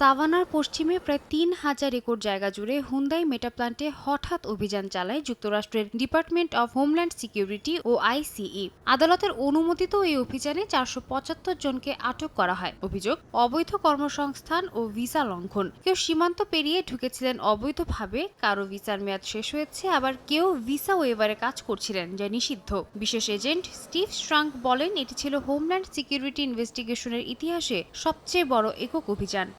সাভানার পশ্চিমে প্রায় তিন হাজার একর জায়গা জুড়ে হুন্দাই মেটা প্ল্যান্টে হঠাৎ অভিযান চালায় যুক্তরাষ্ট্রের ডিপার্টমেন্ট অব হোমল্যান্ড সিকিউরিটি ও আইসিই। আদালতের অনুমোদিত এই অভিযানে চারশো পঁচাত্তর জনকে আটক করা হয়। অভিযোগ, অবৈধ কর্মসংস্থান ও ভিসা লঙ্ঘন। কেউ সীমান্ত পেরিয়ে ঢুকেছিলেন অবৈধভাবে, কারও ভিসার মেয়াদ শেষ হয়েছে, আবার কেউ ভিসা ওয়েবারে কাজ করছিলেন যা নিষিদ্ধ। বিশেষ এজেন্ট স্টিভ স্ট্রাঙ্ক বলেন, এটি ছিল হোমল্যান্ড সিকিউরিটি ইনভেস্টিগেশনের ইতিহাসে সবচেয়ে বড় একক অভিযান।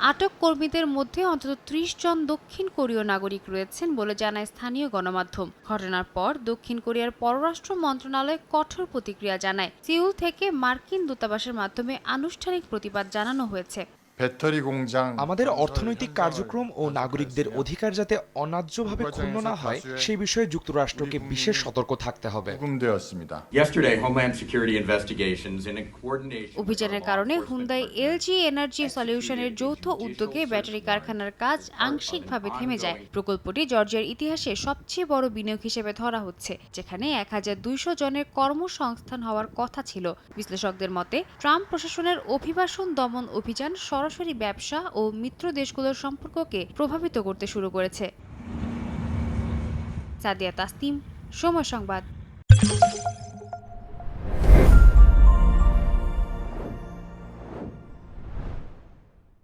আটক কর্মীদের মধ্যে অন্তত ত্রিশ জন দক্ষিণ কোরীয় নাগরিক রয়েছেন বলে জানায় স্থানীয় গণমাধ্যম। ঘটনার পর দক্ষিণ কোরিয়ার পররাষ্ট্র মন্ত্রণালয় কঠোর প্রতিক্রিয়া জানায়। সিউল থেকে মার্কিন দূতাবাসের মাধ্যমে আনুষ্ঠানিক প্রতিবাদ জানানো হয়েছে। ব্যাটারি 공장 আমাদের অর্থনৈতিক কার্যক্রম ও নাগরিকদের অধিকার যাতে অনাজ্যভাবে ক্ষুণ্ণ না হয় সেই বিষয়ে যুক্তরাষ্ট্রকে বিশেষ সতর্ক থাকতে হবে। অভিযানের কারণে হুন্দাই এলজি এনার্জি সলিউশনের যৌথ উদ্যোগে ব্যাটারি কারখানার কাজ আংশিকভাবে থেমে যায়। প্রকল্পটি জর্জিয়ার ইতিহাসে সবচেয়ে বড় বিনিয়োগ হিসেবে ধরা হচ্ছে যেখানে এক হাজার দুইশো জনের কর্মসংস্থান হওয়ার কথা ছিল। বিশ্লেষকদের মতে ট্রাম্প প্রশাসনের অভিবাসন দমন অভিযান সর সরাসরি ব্যবসা ও মিত্র দেশগুলোর সম্পর্ককে প্রভাবিত করতে শুরু করেছে। সাদিয়া তাসনিম সময় সংবাদ।